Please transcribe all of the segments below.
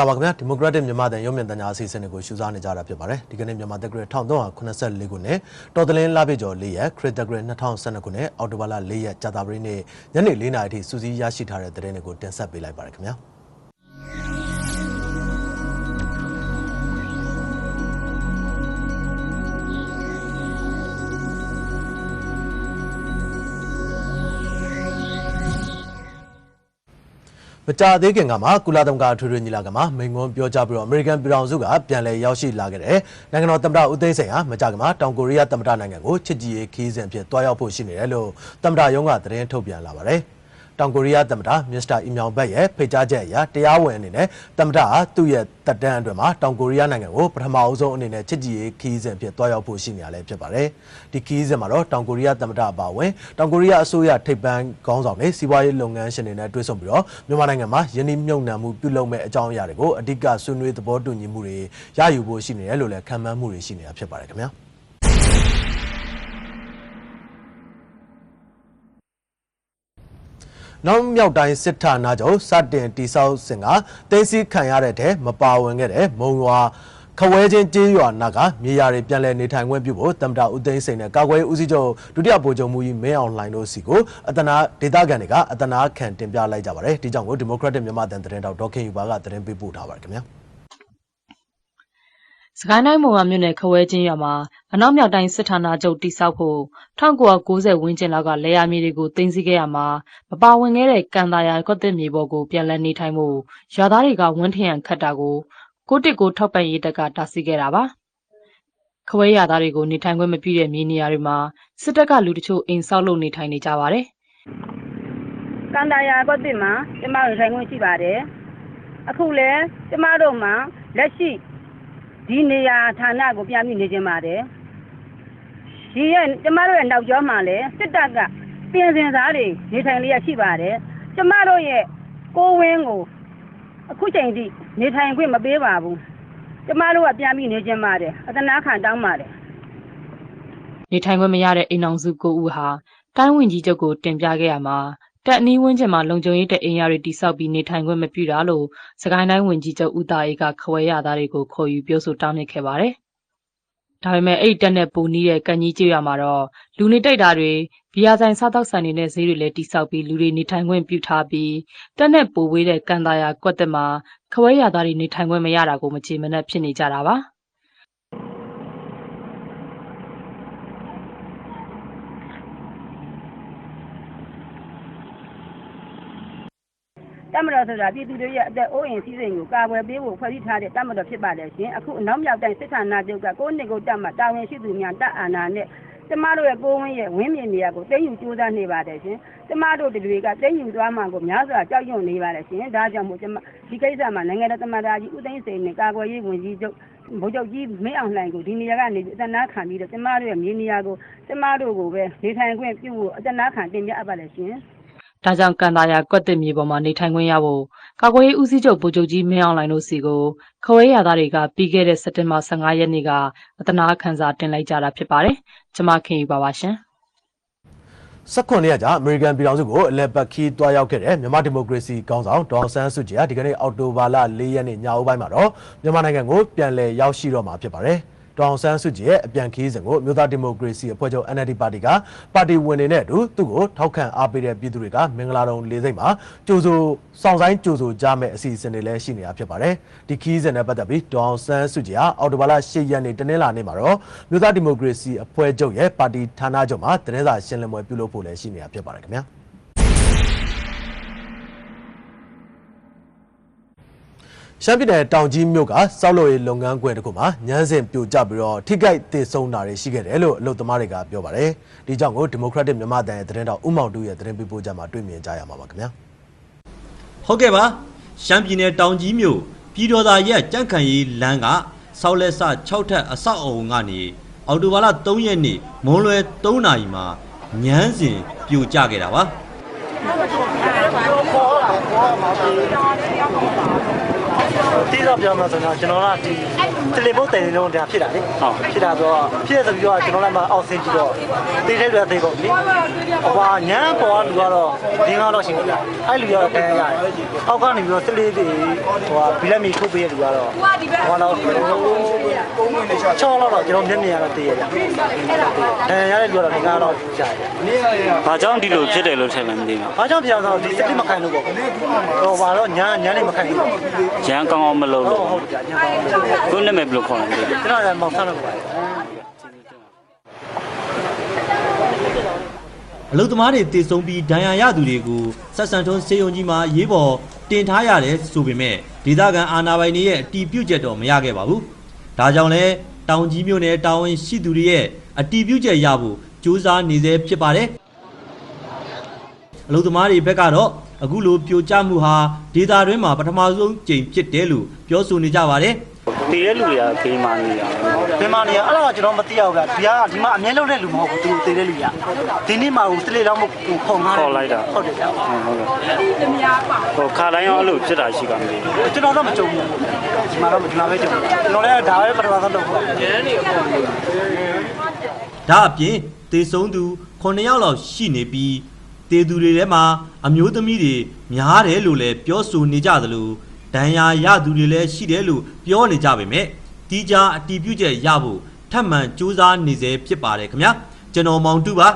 မင်္ဂလာပါခင်ဗျာဒီမိုကရက်တစ်မြန်မာတန်ရုံးမြင့်တညာအစီအစဉ်တွေကိုရှုစားနေကြတာဖြစ်ပါတယ်ဒီကနေ့မြန်မာတက္ကရာ1384ခုနှစ်တော်တလင်းလပြည့်ကျော်၄ရက်ခရစ်တက္ကရာ2012ခုနှစ်အောက်တိုဘာလ၄ရက်ကြာသပတေးနေ့ညနေ၄နာရီထိစူးစီးရရှိထားတဲ့သတင်းတွေကိုတင်ဆက်ပေးလိုက်ပါရခင်ဗျာ မကြသေးခင်ကမှကုလသမဂ္ဂအထွေထွေညီလာခံမှာမိန့်ခွန်းပြောကြားပြီးတော့အမေရိကန်ပြည်ထောင်စုကပြန်လည်ရောက်ရှိလာခဲ့တဲ့နိုင်ငံတော်သမ္မတဦးသိန်းစိန်ဟာမကြခင်မှာတောင်ကိုရီးယားသမ္မတနိုင်ငံကိုချစ်ကြည်ရေးခီးစဉ်အဖြစ်တွားရောက်ဖို့ရှိနေတယ်လို့သမ္မတရုံးကသတင်းထုတ်ပြန်လာပါတယ်။ တောင်ကိုရီးယားသမ္မတမစ္စတာအီမြောင်ဘတ်ရဲ့ဖိတ်ကြားချက်အရတရားဝင်အနေနဲ့သမ္မတဟာသူ့ရဲ့တပ်တန်းအတွင်းမှာတောင်ကိုရီးယားနိုင်ငံကိုပထမအဦးဆုံးအနေနဲ့ချစ်ကြည်ရေးခီးစဉ်အဖြစ်တွားရောက်ဖို့ရှိနေရလဲဖြစ်ပါတယ်။ဒီခီးစဉ်မှာတော့တောင်ကိုရီးယားသမ္မတအပါအဝင်တောင်ကိုရီးယားအစိုးရထိပ်ပန်းခေါင်းဆောင်တွေစီးပွားရေးလုပ်ငန်းရှင်တွေနဲ့တွေ့ဆုံပြီးတော့မြန်မာနိုင်ငံမှာယင်းနှိမ့်မြုံနှံမှုပြုလုပ်မဲ့အကြောင်းအရာတွေကိုအဓိကဆွေးနွေးသဘောတူညီမှုတွေရယူဖို့ရှိနေတယ်လို့လည်းခံမှန်းမှုတွေရှိနေတာဖြစ်ပါတယ်ခင်ဗျာ။ နောက်မြောက်တိုင်းစစ်ဌာနချုပ်စတင်တိဆောက်စဉ်ကတင်းစည်းခံရတဲ့တဲ့မပါဝင်ခဲ့တဲ့မုံရွာခဝဲချင်းကျေးရွာနာကမြေယာတွေပြန်လည်နေထိုင်ခွင့်ပြုဖို့တမ္မတာဦးသိန်းစိန်နဲ့ကာကွယ်ရေးဦးစီးချုပ်ဒုတိယဗိုလ်ချုပ်မူကြီးမင်းအောင်လှိုင်တို့စီကိုအတနာဒေသခံတွေကအတနာခံတင်ပြလိုက်ကြပါတယ်ဒီကြောင့်ကိုဒီမိုကရက်တစ်မြန်မာတန်သတင်းတောက်ဒေါက်ခင်ယူပါကသတင်းပေးပို့ထားပါတယ်ခင်ဗျာစကိုင်းတိုင်းမုံရမြို့နယ်ခဝဲချင်းရွာမှာ အနောက်မြောက်တိုင်းစစ်ဌာနချုပ်တိစောက်ဖို့1990ဝန်းကျင်လောက်ကလဲရမြေတွေကိုတင်စီခဲ့ရမှာမပါဝင်ခဲ့တဲ့ကန်တာယာကွက်သစ်မြေပေါ်ကိုပြန်လည်နေထိုင်မှုရွာသားတွေကဝန်းထရန်ခတ်တာကိုကိုတစ်ကိုထောက်ပံ့ရေးတက်ကတားဆီးခဲ့တာပါခဝဲရွာသားတွေကိုနေထိုင်ခွင့်မပြုတဲ့မြေနေရာတွေမှာစစ်တပ်ကလူတချို့အိမ်ဆောက်လုပ်နေထိုင်နေကြပါတယ်ကန်တာယာကွက်တစ်မှာကျမတို့ဆိုင်ခွင့်ရှိပါတယ်အခုလဲကျမတို့မှာလက်ရှိဒီနေရာဌာနကိုပြန်ပြီးနေခြင်းပါတယ် ဒီရဲ့ကျမတို့ရဲ့နောက်ကျောမှာလဲစစ်တပ်ကပြင်စင်သားတွေနေထိုင်လျက်ရှိပါတယ်ကျမတို့ရဲ့ကိုဝင်းကိုအခုချိန်ထိနေထိုင်ခွင့်မပေးပါဘူးကျမတို့ကပြန်ပြီးနေခြင်းပါတယ်အတနာခံတောင်းပါတယ်နေထိုင်ခွင့်မရတဲ့အိမ်အောင်စုကိုဦးဟာတိုင်းဝင်ကြီးချုပ်ကိုတင်ပြခဲ့ရမှာတက်အနီးဝန်းကျင်မှာလုံခြုံရေးတဲ့အိမ်ယာတွေတိစောက်ပြီးနေထိုင်ခွင့်မပြုတာလို့စကိုင်းတိုင်းဝင်ကြီးချုပ်ဦးသားအေးကခဝဲရသားတွေကိုခေါ်ယူပြောဆိုတောင်းမြစ်ခဲ့ပါတယ်။ ဒါပေမဲ့အဲ့ဒီတက်နဲ့ပူနီးတဲ့ကန်ကြီးကျေးရွာမှာတော့လူနေတိုက်တာတွေဘီယာဆိုင်စားတောက်ဆိုင်တွေနဲ့ဈေးတွေလည်းတိစောက်ပြီးလူတွေနေထိုင်ခွင့်ပြုထားပြီးတက်နဲ့ပူဝေးတဲ့ကန်တာယာကွက်တက်မှာခဝဲရသားတွေနေထိုင်ခွင့်မရတာကိုမချေမနှက်ဖြစ်နေကြတာပါ။ တမတော်ဆိုတာပြည်သူတွေရဲ့အသက်အိုးအိမ်စီးစိမ်ကိုကာကွယ်ပေးဖို့ဖွဲ့စည်းထားတဲ့တမတော်ဖြစ်ပါတယ်ရှင်အခုအနောက်မြောက်တိုင်းစစ်ဌာနချုပ်ကကိုယ်နှစ်ကိုတက်မှတာဝန်ရှိသူများတပ်အာဏာနဲ့ကျမတို့ရဲ့ကိုယ်ဝင်းရဲ့ဝင်းမြင်နေရာကိုတင်းယူကြိုးစားနေပါတယ်ရှင်ကျမတို့တွေကတင်းယူသွားမှကိုများစွာကြောက်ရွံ့နေပါတယ်ရှင်ဒါကြောင့်မို့ကျမဒီကိစ္စမှာနိုင်ငံတော်သမ္မတကြီးဦးသိန်းစိန်နဲ့ကာကွယ်ရေးဝန်ကြီးချုပ်ဗိုလ်ချုပ်ကြီးမင်းအောင်လှိုင်ကိုဒီနေရာကနေအတနာခံပြီးတော့ကျမတို့ရဲ့မြေနေရာကိုကျမတို့ကိုပဲနေထိုင်ခွင့်ပြုဖို့အတနာခံတင်ပြအပ်ပါတယ်ရှင် ဒါကြောင့်ကန်တာယာကွက်တစ်မြေပေါ်မှာနေထိုင်ခွင့်ရဖို့ကာကွယ်ရေးဦးစီးချုပ်ဗိုလ်ချုပ်ကြီးမင်းအောင်လှိုင်တို့စီကိုခဝဲရသားတွေကပြီးခဲ့တဲ့စက်တင်ဘာ15ရက်နေ့ကအတနာခံစာတင်လိုက်ကြတာဖြစ်ပါတယ်။ကျွန်မခင်ယူပါပါရှင်။18ရက်ကြာအမေရိကန်ပြည်ထောင်စုကိုအလဲပတ်ခီးတွားရောက်ခဲ့တဲ့မြန်မာဒီမိုကရေစီခေါင်းဆောင်ဒေါအောင်ဆန်းစုကြည်ဟာဒီကနေ့အောက်တိုဘာလ4ရက်နေ့ညအိုးပိုင်းမှာတော့မြန်မာနိုင်ငံကိုပြန်လည်ရောက်ရှိတော့မှာဖြစ်ပါတယ်။ ဒေါအောင်ဆန်းစုကြည်ရဲ့အပြန်ခီးစဉ်ကိုမြို့သားဒီမိုကရေစီအဖွဲ့ချုပ် NLD ပါတီကပါတီဝင်တွေနဲ့အတူသူ့ကိုထောက်ခံအားပေးတဲ့ပြည်သူတွေကမင်္ဂလာတုံလေးစိတ်မှာကြိုးစိုးစောင့်ဆိုင်ကြိုးစိုးကြမဲ့အစီအစဉ်တွေလည်းရှိနေတာဖြစ်ပါတယ်။ဒီခီးစဉ်နဲ့ပတ်သက်ပြီးဒေါအောင်ဆန်းစုကြည်ဟာအောက်တိုဘာလ10ရက်နေ့တနင်္လာနေ့မှာတော့မြို့သားဒီမိုကရေစီအဖွဲ့ချုပ်ရဲ့ပါတီဌာနချုပ်မှာသတင်းစာရှင်းလင်းပွဲပြုလုပ်ဖို့လည်းရှိနေတာဖြစ်ပါတယ်ခင်ဗျာ။ ရှမ်းပြည်နယ်တောင်ကြီးမြို့ကစောက်လို့ရေးလုပ်ငန်းခွင်တစ်ခုမှာညမ်းစင်ပြိုကျပြီးတော့ထိခိုက်ဒေဆုံးတာတွေရှိခဲ့တယ်လို့အလုပ်သမားတွေကပြောပါတယ်။ဒီကြောင့်ကိုဒီမိုကရက်တစ်မြန်မာတန်ရဲ့သတင်းတော်ဥမောင်တူရဲ့သတင်းပေးပို့ချက်မှာတွေ့မြင်ကြရမှာပါခင်ဗျာ။ဟုတ်ကဲ့ပါရှမ်းပြည်နယ်တောင်ကြီးမြို့ပြည်တော်သာရက်ကြန့်ခိုင်ရေးလမ်းကဆောက်လက်ဆ6ထပ်အဆောက်အုံကနေအော်တိုဘာလ3ရက်နေ့မွန်းလွယ်3နာရီမှာညမ်းစဉ်ပြိုကျခဲ့တာပါဒီက တော့ပြောမှာဆိုတော့ကျွန်တော်ကဒီတယ်လီဖုန်းတယ်လီလုံးဒါဖြစ်တာလေဟုတ်ဖြစ်တာဆိုတော့ဖြစ်ရဆိုပြီးတော့ကျွန်တော်လည်းမအောက်ဆင်းကြည့်တော့တေးတဲ့တွေသိကုန်ပြီဟိုညမ်းပေါ်ကလူကတော့ဒင်းကားတော့ရှိပြီအဲ့လူကတော့တန်းရတယ်အောက်ကနေပြီးတော့စလေးတွေဟိုဘီလက်မီထုတ်ပေးရလူကတော့ဟိုတော့ ချောတော့ကျွန်တော်မျက်မြင်ရတော့တေးရကြအဲရတဲ့လူကတော့ဒင်းကားတော့ကြာတယ်ဘာကြောင့်ဒီလိုဖြစ်တယ်လို့ထင်မှမသိဘူးဘာကြောင့်ပြောင်းတော့ဒီစတိမခံလို့ပေါ့ဟိုဘာတော့ညာညာနေမခံဘူးဟုတ်။ရန်ကောင်းအောင်မလုပ်လို့ဟုတ်ကြာညာကောင်းတယ်ကိုယ်နာမည်ဘယ်လိုခေါ်လဲမသိဘူးကျွန်တော်လည်းမောင်ဆန်းလို့ပါတယ်အလုသမားတွေတည်ဆုံပြီးဒဏ်ရာရသူတွေကိုဆက်ဆံထုံးစေယုံကြီးမှာရေးပေါ်တင်ထားရတယ်ဆိုပေမဲ့ဒေသခံအာဏာပိုင်တွေရဲ့အတီးပြုတ်ချက်တော့မရခဲ့ပါဘူး။ ဒါကြောင့်လဲတောင်ကြီးမြို့နယ်တာဝန်ရှိသူတွေရဲ့အတီးပြုတ်ချက်ရဖို့ကြိုးစားနေသေးဖြစ်ပါတယ်။အလုသမားတွေဘက်ကတော့အခုလိုပြိုကျမှုဟာဒေသတွင်းမှာပထမဆုံးကြိမ်ဖြစ်တယ်လို့ပြောဆိုနေကြပါတယ်။။ တည်တဲ့လူတွေကဂိမ်းမာနေတာပဲဘယ်မှာနေရအဲ့ဒါကကျွန်တော်မသိရဘူးဗျဒီကဒီမှာအမြဲလုံးတဲ့လူမဟုတ်ဘူးသူတည်တဲ့လူရဒီနေ့မှဟိုစလေးတော့မဟုတ်ခုံကားဟုတ်တယ်ဗျ။ဟုတ်ကဲ့။ဟိုခါတိုင်းရောအဲ့လိုဖြစ်တာရှိကမသိဘူးကျွန်တော်တော့မကြုံဘူးဒီမှာတော့ဒီမှာပဲကြုံကျွန်တော်လည်းဒါပဲပထမဆုံးလုပ်ဖို့ဒါအပြင်တေဆုံးသူ9ယောက်လောက်ရှိနေပြီးတေသူတွေထဲမှာအမျိုးသမီးတွေများတယ်လို့လည်းပြောဆိုနေကြသလို ဒဏ်ရာရသူတွေလည်းရှိတယ်လို့ပြောနေကြပေမဲ့တီးခြားအတီးပြုတ်ချက်ရဖို့ထပ်မံစူးစမ်းနေစေဖြစ်ပါတယ်ခင်ဗျာကျွန်တော်မောင်တူပါ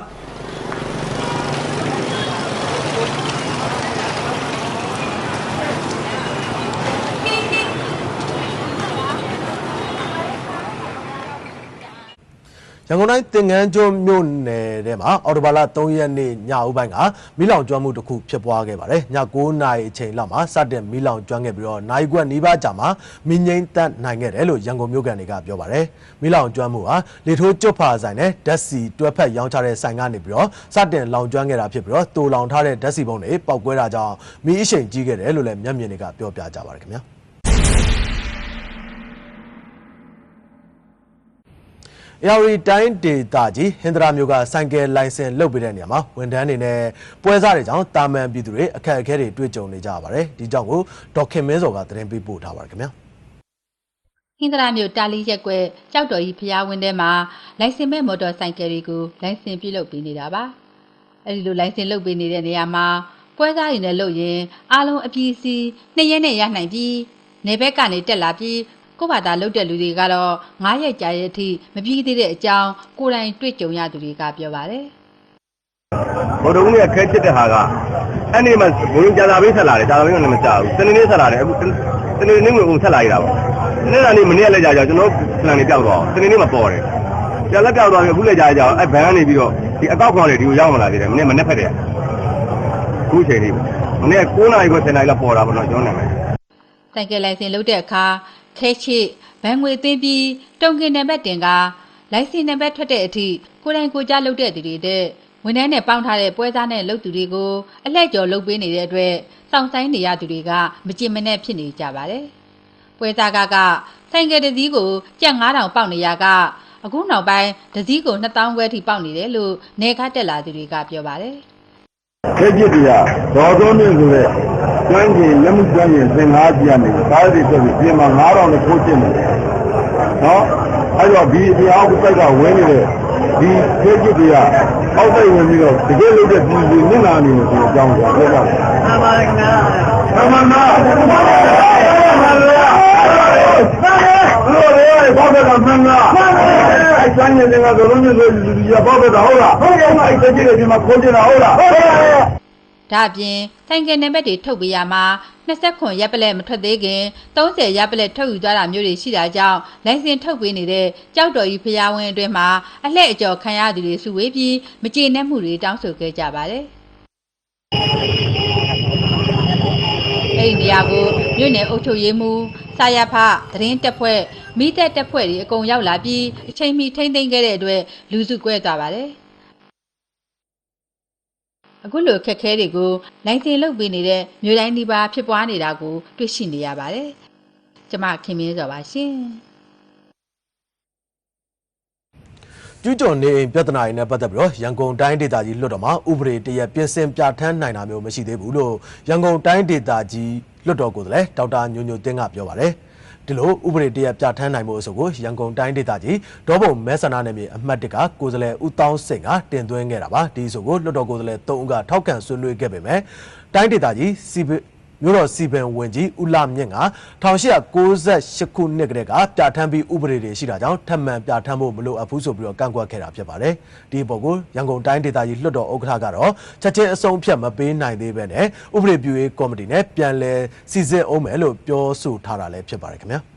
ရန်ကုန်တိုင်းသင်္ကန်းကျွန်းမြို့နယ်ထဲမှာအော်တိုဘာလ3ရက်နေ့ညဦးပိုင်းကမီးလောင်ကျွမ်းမှုတစ်ခုဖြစ်ပွားခဲ့ပါတယ်။ည9နာရီအချိန်လောက်မှာစတင်မီးလောင်ကျွမ်းခဲ့ပြီးတော့နိုင်ကွက်နီးပါးကြာမှာမီးငိမ့်သက်နိုင်ခဲ့တယ်လို့ရန်ကုန်မြို့ကန်တွေကပြောပါတယ်။မီးလောင်ကျွမ်းမှုဟာလေထိုးကျွတ်ဖာဆိုင်နဲ့ဓာတ်စီတွဲဖက်ရောင်းချတဲ့ဆိုင်ကနေပြီးတော့စတင်လောင်ကျွမ်းခဲ့တာဖြစ်ပြီးတော့တူလောင်ထားတဲ့ဓာတ်စီပုံတွေပောက်ကွဲတာကြောင့်မီးအရှိန်ကြီးခဲ့တယ်လို့လည်းမျက်မြင်တွေကပြောပြကြပါတယ်ခင်ဗျာ။ အေယာရီတိုင်းဒေသကြီးဟင်္ဒရာမျိုးကဆိုင်ကယ်လိုင်စင်လုတ်ပေးတဲ့နေရာမှာဝန်ထမ်းတွေနဲ့ပွဲစားတွေကြောင့်တာမန်ပြည်သူတွေအခက်အခဲတွေတွေ့ကြုံနေကြရပါတယ်ဒီကြောင့်ကိုဒေါက်ခင်မင်းစော်ကသတင်းပေးပို့ထားပါတယ်ခင်ဗျာဟင်္ဒရာမြို့တာလီရက်ကွက်ကြောက်တော်ကြီးဖျားဝင်းထဲမှာလိုင်စင်မဲ့မော်တော်ဆိုင်ကယ်တွေကိုလိုင်စင်ပြုလုပ်ပေးနေတာပါအဲဒီလိုလိုင်စင်လုပ်ပေးနေတဲ့နေရာမှာပွဲစားတွေနဲ့လုပ်ရင်အားလုံးအပြည့်အစီနှစ်ရက်နဲ့ရနိုင်ပြီးနေဘက်ကနေတက်လာပြီး ကိုယ့်ဘာသာလုပ်တဲ့လူတွေကတော့9ရက်ကြာရဲ့အထိမပြီးသေးတဲ့အကြောင်းကိုယ်တိုင်တွေ့ကြုံရသူတွေကပြောပါတယ်ဘုဒ္ဓဦးရဲ့ခဲချစ်တဲ့ဟာကအဲ့ဒီမှာဘုရင်ကြာသာပေးဆက်လာတယ်ကြာသာပေးကလည်းမကြောက်ဘူးစနေနေ့ဆက်လာတယ်အခုစနေနေ့ဝင်ဆက်လာရတာပေါ့စနေနေ့မနေ့လည်းကြာကြာကျွန်တော်ပလန်လေးပြောက်သွားအောင်စနေနေ့မှာပေါ်တယ်ကြာလက်ပြောက်သွားပြီအခုလည်းကြာကြာအဲ့ဘန်ကနေပြီးတော့ဒီအကောက်ခေါ်တယ်ဒီကိုရောက်မလာသေးတယ်မနေ့မနေ့ဖက်တယ်အခုချိန်လေးမနေ့9နာရီခွ10နာရီလောက်ပေါ်တာပေါ့နော်ကျွန်တော်နာမည်ဆိုင်ကယ်လိုင်စင်လုပ်တဲ့အခါ ခဲချစ်ဗန်ငွေသိမ်းပြီးတုံကင်နံပါတ်တင်ကလိုင်စင်နံပါတ်ထွက်တဲ့အထိကိုယ်တိုင်ကိုယ်ကြလုပ်တဲ့သူတွေတဲ့ဝန်ထမ်းနဲ့ပေါင်းထားတဲ့ပွဲစားနဲ့လုပ်သူတွေကိုအလှည့်ကျော်လုပ်ပေးနေတဲ့အတွက်စောင့်ဆိုင်နေရသူတွေကမကြင်မနဲ့ဖြစ်နေကြပါတယ်။ပွဲစားကကဆိုင်ကယ်တစ်စီးကိုကြက်9000ပေါက်နေရကအခုနောက်ပိုင်းတစ်စီးကို2000ခွဲထိပေါက်နေတယ်လို့နေခတ်တက်လာသူတွေကပြောပါတယ်။ခဲချစ်တရားဒေါ်သွန်းမြင့်ဆိုတဲ့ ကျွမ်းကျင်လက်မှုကျွမ်းကျင်သင်္ကားကြီးကနေကားတွေတက်ပြီးပြင်မှာ9000နဲ့ခိုးကျင်တယ်နော်အဲ့တော့ဒီအပြောင်းစိုက်ကဝင်းနေတဲ့ဒီခဲချစ်တရားအောက်စိတ်ဝင်ပြီးတော့တကယ်လို့တဲ့ဒီဒီမျက်နှာအနေနဲ့ဒီအကြောင်းကိုပြောပါမယ်အမှန်ကအမှန်ကလို့လေဘောက်ကမှန်လားအဲ့ကျွမ်းကျင်တဲ့ကဆိုလို့မျိုးဆိုဒီဘောက်ကဟုတ်လားဟုတ်ကဲ့အဲ့ခဲချစ်တွေဒီမှာခိုးကျင်တာဟုတ်လားဟုတ်ကဲ့ ဒါအပြင်ဆိုင်ကယ်နံပါတ်တွေထုတ်ပေးရမှာ29ရက်ပလက်မထွက်သေးခင်30ရက်ပလက်ထုတ်ယူသွားတာမျိုးတွေရှိတာကြောင့်လိုင်စင်ထုတ်ပေးနေတဲ့ကြောက်တော်ကြီးဖျားဝင်းအတွင်းမှာအလှည့်အကျော်ခံရသူတွေစုဝေးပြီးမကျေနပ်မှုတွေတောင်းဆိုခဲ့ကြပါတယ်။အဲ့ဒီနေရာကိုမြို့နယ်အုပ်ချုပ်ရေးမှူးစာရဖသတင်းတက်ဖွဲ့မိသက်တက်ဖွဲ့တွေအကုန်ရောက်လာပြီးအချိန်မီထိမ့်သိမ်းခဲ့တဲ့အတွက်လူစုကွဲသွားပါတယ်။ အခုလိုခက်ခဲတွေကိုလိုင်စင်လုပ်ပေးနေတဲ့မြို့တိုင်းဒီပါဖြစ်ပွားနေတာကိုတွေ့ရှိနေရပါတယ်။ကျမခင်မင်းစောပါရှင်။ကျူးကျော်နေအိမ်ပြဿနာတွေနဲ့ပတ်သက်ပြီးတော့ရန်ကုန်တိုင်းဒေသကြီးလွှတ်တော်မှာဥပဒေတရက်ပြင်ဆင်ပြဋ္ဌာန်းနိုင်တာမျိုးမရှိသေးဘူးလို့ရန်ကုန်တိုင်းဒေသကြီးလွှတ်တော်ကိုယ်စားလှယ်ဒေါက်တာညိုညိုတင်းကပြောပါတယ်။ ဒီလိုဥပဒေတရက်ပြဋ္ဌာန်းနိုင်မှုအဆိုကိုရန်ကုန်တိုင်းဒေသကြီးဒေါဘုံမဲဆန္ဒနယ်မြေအမှတ်၁ကကိုယ်စားလှယ်ဦးတောင်းစိန်ကတင်သွင်းခဲ့တာပါဒီအဆိုကိုလွှတ်တော်ကိုယ်စားလှယ်၃ဦးကထောက်ခံဆွေးနွေးခဲ့ပေမဲ့တိုင်းဒေသကြီးစီပ မြို့တော်စီပင်ဝင်ကြီးဦးလာမြင့်က1898ခုနှစ်ကတည်းကပြဋ္ဌာန်းပြီးဥပဒေတွေရှိတာကြောင့်ထပ်မံပြဋ္ဌာန်းဖို့မလိုအပ်ဘူးဆိုပြီးတော့ကန့်ကွက်ခဲ့တာဖြစ်ပါတယ်ဒီအပေါ်ကိုရန်ကုန်တိုင်းဒေသကြီးလွှတ်တော်ဥက္ကဋ္ဌကတော့ချက်ချင်းအဆုံးဖြတ်မပေးနိုင်သေးပဲနဲ့ဥပဒေပြုရေးကော်မတီနဲ့ပြန်လည်စီစစ်အောင်မယ်လို့ပြောဆိုထားတာလည်းဖြစ်ပါတယ်ခင်ဗျာ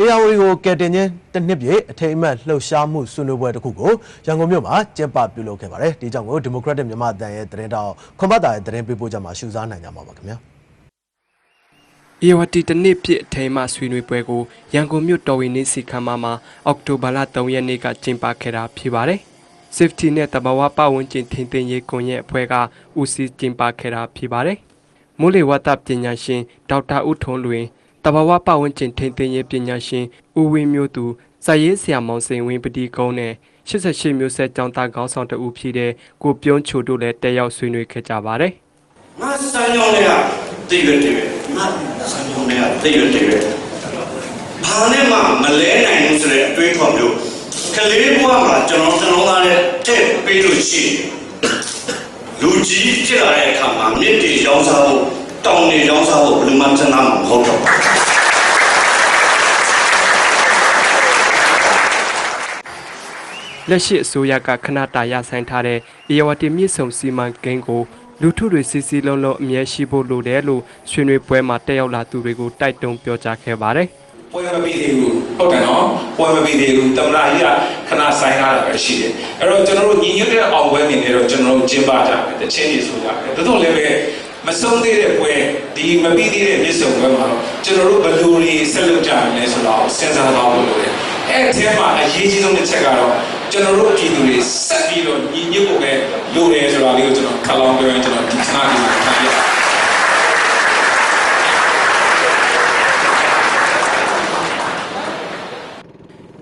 အေယာဝတီကိုကယ်တင်ခြင်းတစ်နှစ်ပြည့်အထိမ်းအမှတ်လှုပ်ရှားမှုဆွေးနွေးပွဲတစ်ခုကိုရန်ကုန်မြို့မှာကျင်းပပြုလုပ်ခဲ့ပါတယ်။ဒီကြောင့်ကိုဒီမိုကရက်တစ်မြန်မာအသံရဲ့သတင်းတောက်ခွန်ဘတ်တာရဲ့သတင်းပေးပို့ချက်မှာရှုစားနိုင်ကြမှာပါခင်ဗျာအေဝတီတနစ်ပြည့်အထိမ်းအမှဆွေးနွေးပွဲကိုရန်ကုန်မြို့တော်ဝင်နေစီခမ်းမမှာအောက်တိုဘာလ3ရက်နေ့ကကျင်းပခဲ့တာဖြစ်ပါတယ်။ Safety နဲ့တဘာဝပတ်ဝန်းကျင်ထိန်းသိမ်းရေးကွန်ရက်အဖွဲ့ကဦးစီးကျင်းပခဲ့တာဖြစ်ပါတယ်။မိုးလေဝသပညာရှင်ဒေါက်တာဦးထွန်းလွင် တဘာဝပတ်ဝန်းကျင်ထိန်းသိမ်းရေးပညာရှင်ဦးဝင်းမျိုးသူစာရေးဆရာမောင်စိန်ဝင်းပတိကုန်းနဲ့88မျိုးဆက်ကျောင်းသားခေါင်းဆောင်တဦးဖြစ်တဲ့ကိုပြုံးချိုတို့လည်းတက်ရောက်ဆွေးနွေးခဲ့ကြပါတယ်။ငါစံကြောင်းတွေကသိရတည်ပဲငါစံကြောင်းတွေကသိရတည်ပဲဘာနဲ့မှမလဲနိုင်ဘူးဆိုတဲ့အတွေးခေါ်မျိုးကလေးဘဝမှာကျွန်တော်ကျွန်တော်သားနဲ့တဲ့ပေးလို့ရှိရင်လူကြီးဖြစ်လာတဲ့အခါမှာမြစ်တွေရောင်းစားဖို့ တောင်တွေရောင်းစားဖို့ဘယ်လိုမှစဉ်းစားမှာမဟုတ်တော့ဘူးလက်ရှိအစိုးရကခဏတာရဆိုင်ထားတဲ့အေယဝတီမြစ်ဆုံစီမံကိန်းကိုလူထုတွေစီစီလုံးလုံးအမြဲရှိဖို့လိုတယ်လို့ဆွေးနွေးပွဲမှာတက်ရောက်လာသူတွေကိုတိုက်တွန်းပြောကြားခဲ့ပါတယ်ပွဲမပြီးသေးဘူးဟုတ်တယ်နော်ပွဲမပြီးသေးဘူးတမနာကြီးကခဏဆိုင်လာတာပဲရှိတယ်အဲ့တော့ကျွန်တော်တို့ညီညွတ်တဲ့အောင်ပွဲနေနေတော့ကျွန်တော်တို့ကျင်းပကြတယ်တချင်းကြီးဆိုကြတယ်တိုးတော့လည်းပဲ မဆုံးသေးတဲ့ပွဲဒီမပြီးသေးတဲ့မြစ်ဆုံပွဲမှာတော့ကျွန်တော်တို့ဘယ်လိုတွေဆက်လုပ်ကြမလဲဆိုတော့စဉ်းစားတော့လို့လိုတယ်အဲ့ဒီထဲမှာအရေးကြီးဆုံးတစ်ချက်ကတော့ကျွန်တော်တို့ပြည်သူတွေဆက်ပြီးတော့ညီညွတ်ဖို့ပဲလိုတယ်ဆိုတာလေးကိုကျွန်တော်ခက်လောင်းပြောရင်ကျွန်တော်ဒီခဏလေးကိုထားပြ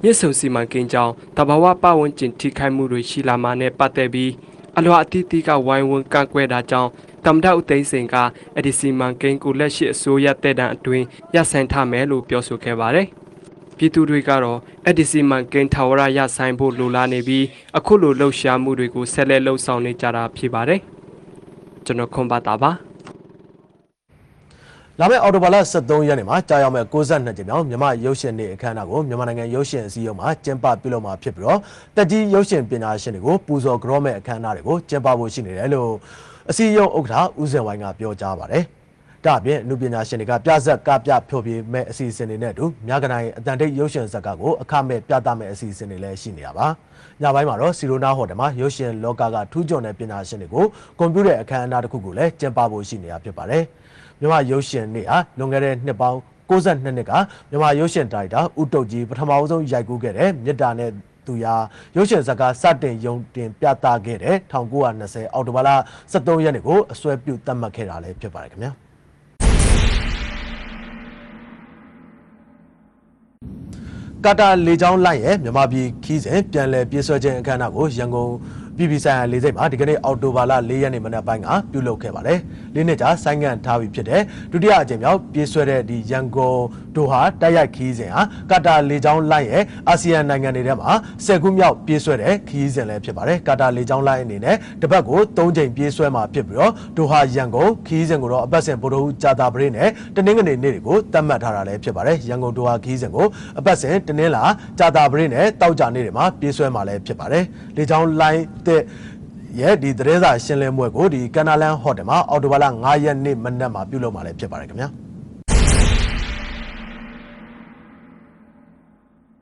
မြစ်ဆုံစီမံကိန်းကြောင့်တဘာဝပတ်ဝန်းကျင်ထိခိုက်မှုတွေရှိလာမှာနဲ့ပတ်သက်ပြီးအလွာအသီးသီးကဝိုင်းဝန်းကန့်ကွက်တာကြောင့် တမ္မဒဥသိမ်းစိန်ကအဲ့ဒီစီမံကိန်းကိုလက်ရှိအစိုးရတဲ့တန်အတွင်းရပ်ဆိုင်ထားမယ်လို့ပြောဆိုခဲ့ပါတယ်။ပြည်သူတွေကတော့အဲ့ဒီစီမံကိန်းထာဝရရပ်ဆိုင်ဖို့လိုလားနေပြီးအခုလိုလှုပ်ရှားမှုတွေကိုဆက်လက်လှုပ်ဆောင်နေကြတာဖြစ်ပါတယ်။ကျွန်တော်ခွန်ပါတာပါ။လာမယ့်အော်တိုဘာလ23ရက်နေ့မှာကြာရောက်မဲ့62ကြိမ်မြောက်မြန်မာရုပ်ရှင်နေ့အခမ်းအနားကိုမြန်မာနိုင်ငံရုပ်ရှင်အစည်းအရုံးမှာကျင်းပပြုလုပ်မှာဖြစ်ပြီးတော့တက်ကြီးရုပ်ရှင်ပညာရှင်တွေကိုပူဇော်ကြောမဲ့အခမ်းအနားတွေကိုကျင်းပဖို့ရှိနေတယ်လို့ အစည်းအရုံးဥက္ကဋ္ဌဦးစင်ဝိုင်းကပြောကြားပါတယ်။ဒါ့အပြင်အနုပညာရှင်တွေကပြဇက်ကပြဖြောပြမဲ့အစီအစဉ်တွေနဲ့အတူမြကနိုင်အတန်တိတ်ရုပ်ရှင်ဇာတ်ကားကိုအခမဲ့ပြသမဲ့အစီအစဉ်တွေလည်းရှိနေတာပါ။ညပိုင်းမှာတော့စီရိုနာဟိုတယ်မှာရုပ်ရှင်လောကကထူးချွန်တဲ့ပညာရှင်တွေကိုကွန်ပျူတာအခမ်းအနားတစ်ခုကိုလည်းကျင်းပဖို့ရှိနေတာဖြစ်ပါတယ်။မြန်မာရုပ်ရှင်နေ့ဟာလွန်ခဲ့တဲ့နှစ်ပေါင်း62နှစ်ကမြန်မာရုပ်ရှင်ဒါရိုက်တာဦးတုတ်ကြီးပထမအဆုံးရိုက်ကူးခဲ့တဲ့မြစ်တာနဲ့ သူရာရုပ်ရှင်ဇာတ်ကားစတင်ယုံတင်ပြသခဲ့တဲ့1920အောက်တိုဘာလ23ရက်နေ့ကိုအစွဲပြုသတ်မှတ်ခဲ့တာလည်းဖြစ်ပါတယ်ခင်ဗျာကာတာလေကြောင်းလိုက်ရဲ့မြန်မာပြည်ခီးစဉ်ပြန်လည်ပြေးဆွဲခြင်းအခမ်းအနားကိုရန်ကုန် ပြည်ပြည်ဆိုင်ရာလေဆိပ်မှာဒီကနေ့အောက်တိုဘာလ၄ရက်နေ့မနက်ပိုင်းကပြုလုပ်ခဲ့ပါတယ်။လေးနှစ်ကြာဆိုင်းငံ့ထားပြီးဖြစ်တဲ့ဒုတိယအကြိမ်မြောက်ပြေးဆွဲတဲ့ဒီရန်ကုန်ဒိုဟာတိုက်ရိုက်ခီးစဉ်ဟာကာတာလေကြောင်းလိုက်ရဲ့အာဆီယံနိုင်ငံတွေထဲမှာ၁၀ခုမြောက်ပြေးဆွဲတဲ့ခီးစဉ်လည်းဖြစ်ပါတယ်။ကာတာလေကြောင်းလိုက်အနေနဲ့တစ်ပတ်ကို၃ကြိမ်ပြေးဆွဲမှာဖြစ်ပြီးတော့ဒိုဟာရန်ကုန်ခီးစဉ်ကိုတော့အပတ်စဉ်ဗိုလ်တော်ကြာတာပရိနဲ့တနင်္ဂနွေနေ့တွေကိုသတ်မှတ်ထားတာလည်းဖြစ်ပါတယ်။ရန်ကုန်ဒိုဟာခီးစဉ်ကိုအပတ်စဉ်တနင်္လာကြာတာပရိနဲ့တောက်ကြနေ့တွေမှာပြေးဆွဲမှာလည်းဖြစ်ပါတယ်။လေကြောင်းလိုင်းတဲ့ရဲ့ဒီသတင်းစာရှင်းလင်းပွဲကိုဒီကနာလန်ဟိုတယ်မှာအော်တိုဘာလ9ရက်နေ့မနက်မှာပြုလုပ်မှာလည်းဖြစ်ပါတယ်ခင်ဗျာ။